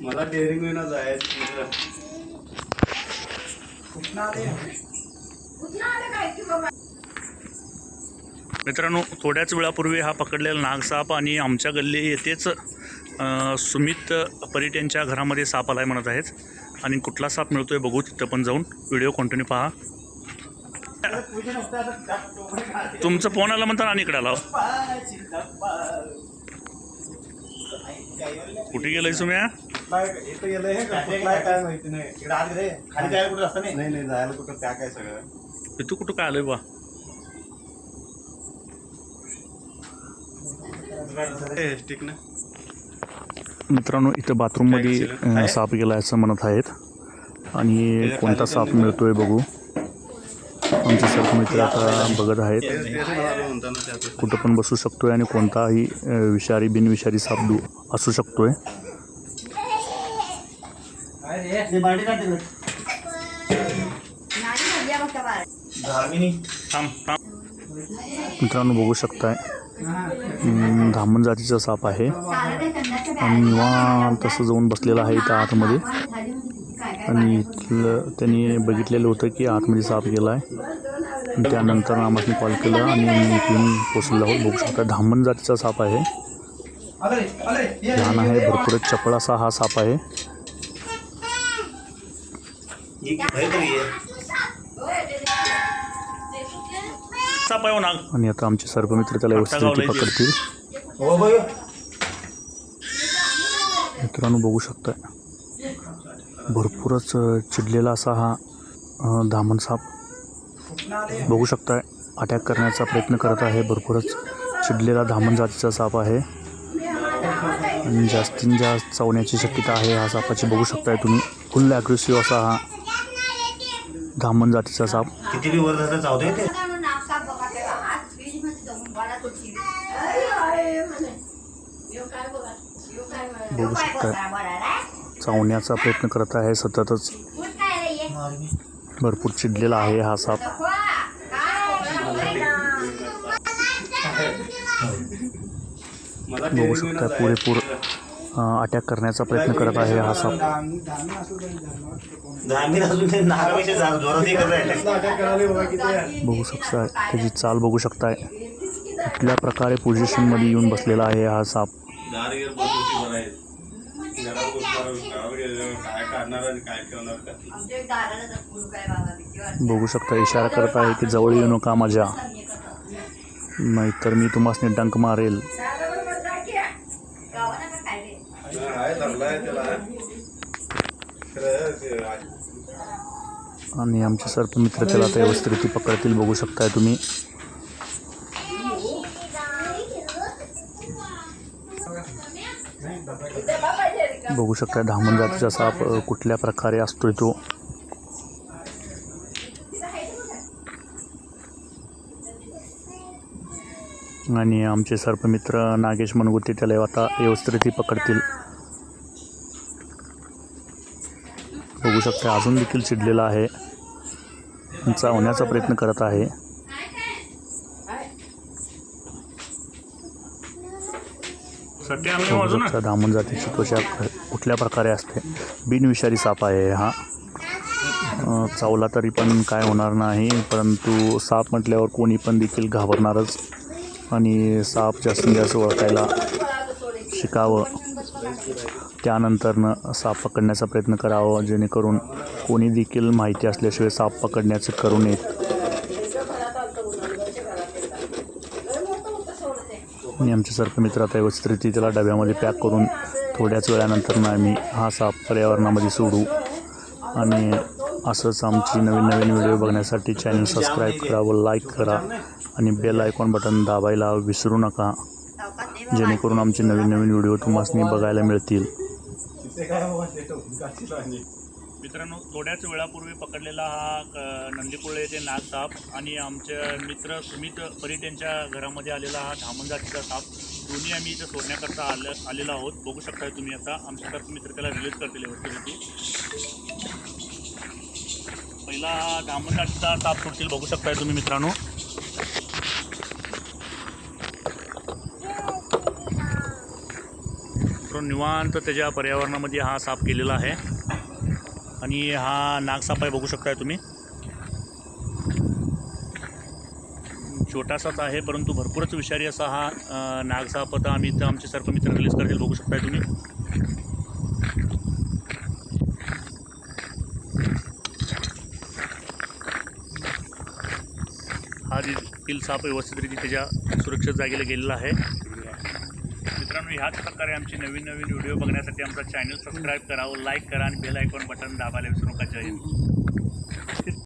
मला डेअरिंग विना जायचं मित्रांनो थोड्याच वेळापूर्वी हा पकडलेला नागसाप आणि आमच्या गल्ली येथेच सुमित परीट यांच्या घरामध्ये साप आलाय म्हणत आहेत. आणि कुठला साप मिळतोय बघू तिथं पण जाऊन. व्हिडिओ कंटिन्यू पहा. तुमचं फोन आला म्हणता आणि इकडे आला. कुठे गेलंय सुम्या? इथं गेलंय हे का? कुठला आहे काय माहिती नाही. इकडे आत रे खाली जायला कुठं असतं नाही? नाही नाही जायला कुठं त्या काय सगळं? तू कुठं काय आलोय बा ना? मित्रांनो इथं बाथरूममध्ये अ, साप गेला असं म्हणत आहेत. आणि कोणता साप मिळतोय बघू. आमचे सर्व मित्र आता बघत आहेत. कुठं पण बसू शकतोय आणि कोणताही विषारी बिनविषारी साप दू असू थांब थांब. मित्रांनो बघू शकताय. धामण जातीचा साप आहे. आणि निवांत तसं जाऊन बसलेला आहे इथं आतमध्ये. आणि इथलं त्यांनी बघितलेलं होतं की आतमध्ये साप गेला आहे आणि त्यानंतर आम्हाला कॉल केला आणि आम्ही इथून पोचलेलो आहोत. बघू शकता धामण जातीचा साप आहे. लहान आहे भरपूरच चपळ असा हा साप आहे. साप आहे हो नाग. आणि आता आमचे सर्व मित्र त्याला व्यवस्थित पकडतील. हो बघ. मित्रांनो बघू शकताय. भरपूरच चिडलेला असा हा दामन साप. बघू शकताय अटॅक करण्याचा प्रयत्न करत आहे. भरपूरच चिडलेला धामण जातीचा साप आहे. आणि जास्तीत जास्त चावण्याची शक्यता आहे हा सापाची. बघू शकताय तुम्ही फुल ॲग्रेसिव्ह असा हा धामण जातीचा साप. बघू शकताय. चावण्याचा प्रयत्न करत आहे. सततच भरपूर चिडलेला आहे हा साप. बघू शकता पुरेपूर अटॅक करण्याचा प्रयत्न करत आहे हा साप. बघू शकता त्याची चाल बघू शकताय. कुठल्या प्रकारे पोझिशनमध्ये येऊन बसलेला आहे हा साप. काय काढणार आणि काय ठेवणार का? बघू शकता इशारा करत आहे की जवळ येऊ नका माझ्या. नाहीतर मी तुम्हाला डंक मारेल. आणि आमचे सर्व मित्र त्याला आता व्यवस्थित पकडतील बघू शकताय तुम्ही. बघू शकता धामण जातीचा साप कुठल्या प्रकारे असतोय तो. आणि आमचे सर्पमित्र नागेश मनगुती त्याला आता व्यवस्थित पकडतील. बघू शकता अजून देखील चिडलेला आहे. चावण्याचा प्रयत्न करत आहे. धामण जातीची त्वचा कुठल्या प्रकारे असते? बिनविषारी साप आहे हा. चावला तरी पण काय होणार नाही परंतु साप म्हटल्यावर कोणी पण देखील घाबरणारच. आणि साप जास्तीत जास्त ओळखायला शिकावं. त्यानंतरनं साप पकडण्याचा प्रयत्न करावा जेणेकरून कोणी देखील माहिती असल्याशिवाय साप पकडण्याचं करू नयेत आणि आमचे सर्प मित्र आता व्यवस्थित त्याला डब्यामध्ये पॅक करून थोड्याच वेळानंतर आम्ही हा साप पर्यावरणामध्ये सोडू. आणि असंच आमची नवीन नवीन व्हिडिओ बघण्यासाठी चॅनल सबस्क्राईब करा व लाईक करा. आणि बेल आयकॉन बटन दाबायला विसरू नका. जेणेकरून आमचे नवीन नवीन व्हिडिओ तुम्हाला बघायला मिळतील. मित्रांनो थोड्याच वेळापूर्वी पकडलेला हा क- नंदीकुळे येथे नाग साप आणि आमच्या मित्र सुमित परीट यांच्या घरामध्ये आलेला हा धामण जातीचा साप दोन्ही आम्ही इथं सोडण्याकरता आलं आलेलो आहोत. बघू शकताय तुम्ही आता. आमच्या सर्व मित्र त्याला रिलीज करतील व्यवस्थित. पहिला हा धामण जातीचा साप सोडतील बघू शकताय तुम्ही मित्रांनो. मित्रांनो निवांत त्याच्या पर्यावरणामध्ये हा साप केलेला आहे. आणि हा नागसाप आहे बघू शकताय तुम्ही. छोटासाच आहे परंतु भरपूरच विषारी असा हा नागसाप आता आम्ही इथं आमचे सर्व मित्र रिलीज करतील बघू शकताय तुम्ही. हा देखील साप व्यवस्थितरित्या त्याच्या सुरक्षित जागेला गेलेला आहे. मित्रांनो ह्याच प्रकारे आमचे नवीन नवीन व्हिडिओ बघण्यासाठी आमचा चॅनल सबस्क्राईब करावं लाईक करा आणि बेल आयकॉन बटन दाबायला विसरू नका. जय हिंद.